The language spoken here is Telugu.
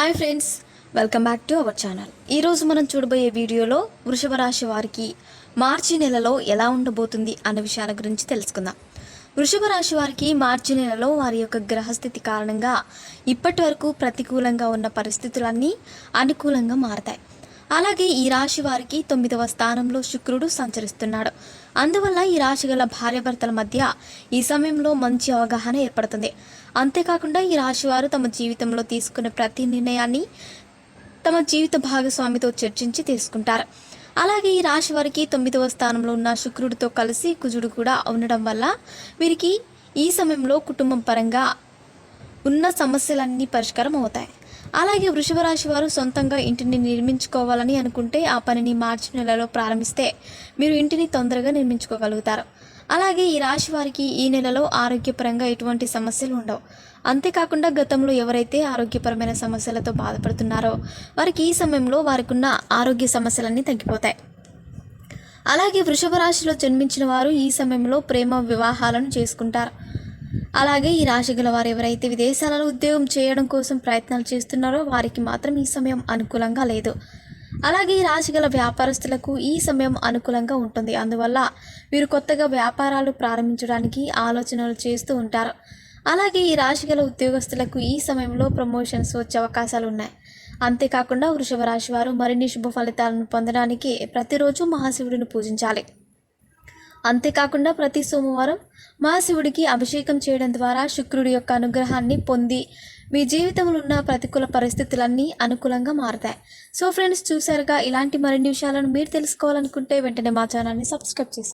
Hi friends welcome back to our channel. ఈరోజు మనం చూడబోయే వీడియోలో వృషభ రాశి వారికి మార్చి నెలలో ఎలా ఉండబోతుంది అనే విషయాల గురించి తెలుసుకుందాం. వృషభ రాశి వారికి మార్చి నెలలో వారి యొక్క గ్రహస్థితి కారణంగా ఇప్పటి వరకు ప్రతికూలంగా ఉన్న పరిస్థితులన్నీ అనుకూలంగా మారతాయి. అలాగే ఈ రాశి వారికి తొమ్మిదవ స్థానంలో శుక్రుడు సంచరిస్తున్నాడు. అందువల్ల ఈ రాశి గల భార్యాభర్తల మధ్య ఈ సమయంలో మంచి అవగాహన ఏర్పడుతుంది. అంతేకాకుండా ఈ రాశి వారు తమ జీవితంలో తీసుకునే ప్రతి నిర్ణయాన్ని తమ జీవిత భాగస్వామితో చర్చించి తీసుకుంటారు. అలాగే ఈ రాశి వారికి తొమ్మిదవ స్థానంలో ఉన్న శుక్రుడితో కలిసి కుజుడు కూడా ఉండడం వల్ల వీరికి ఈ సమయంలో కుటుంబం పరంగా ఉన్న సమస్యలన్నీ పరిష్కారం అవుతాయి. అలాగే వృషభ రాశి వారు సొంతంగా ఇంటిని నిర్మించుకోవాలని అనుకుంటే ఆ పనిని మార్చి నెలలో ప్రారంభిస్తే మీరు ఇంటిని తొందరగా నిర్మించుకోగలుగుతారు. అలాగే ఈ రాశి వారికి ఈ నెలలో ఆరోగ్యపరంగా ఎటువంటి సమస్యలు ఉండవు. అంతేకాకుండా గతంలో ఎవరైతే ఆరోగ్యపరమైన సమస్యలతో బాధపడుతున్నారో వారికి ఈ సమయంలో వారికున్న ఆరోగ్య సమస్యలన్నీ తగ్గిపోతాయి. అలాగే వృషభ రాశిలో జన్మించిన వారు ఈ సమయంలో ప్రేమ వివాహాలను చేసుకుంటారు. అలాగే ఈ రాశి గల వారు ఎవరైతే విదేశాలలో ఉద్యోగం చేయడం కోసం ప్రయత్నాలు చేస్తున్నారో వారికి మాత్రం ఈ సమయం అనుకూలంగా లేదు. అలాగే ఈ రాశి గల వ్యాపారస్తులకు ఈ సమయం అనుకూలంగా ఉంటుంది. అందువల్ల వీరు కొత్తగా వ్యాపారాలు ప్రారంభించడానికి ఆలోచనలు చేస్తూ ఉంటారు. అలాగే ఈ రాశి గల ఉద్యోగస్తులకు ఈ సమయంలో ప్రమోషన్స్ వచ్చే అవకాశాలు ఉన్నాయి. అంతేకాకుండా వృషభ రాశి వారు మరిన్ని శుభ ఫలితాలను పొందడానికి ప్రతిరోజు మహాశివుడిని పూజించాలి. అంతేకాకుండా ప్రతి సోమవారం మహాశివుడికి అభిషేకం చేయడం ద్వారా శుక్రుడి యొక్క అనుగ్రహాన్ని పొంది మీ జీవితంలో ఉన్న ప్రతికూల పరిస్థితులన్నీ అనుకూలంగా మారతాయి. సో ఫ్రెండ్స్ చూసారుగా ఇలాంటి మరిన్ని విషయాలను మీరు తెలుసుకోవాలనుకుంటే వెంటనే మా ఛానల్ని సబ్స్క్రైబ్ చేసుకోండి.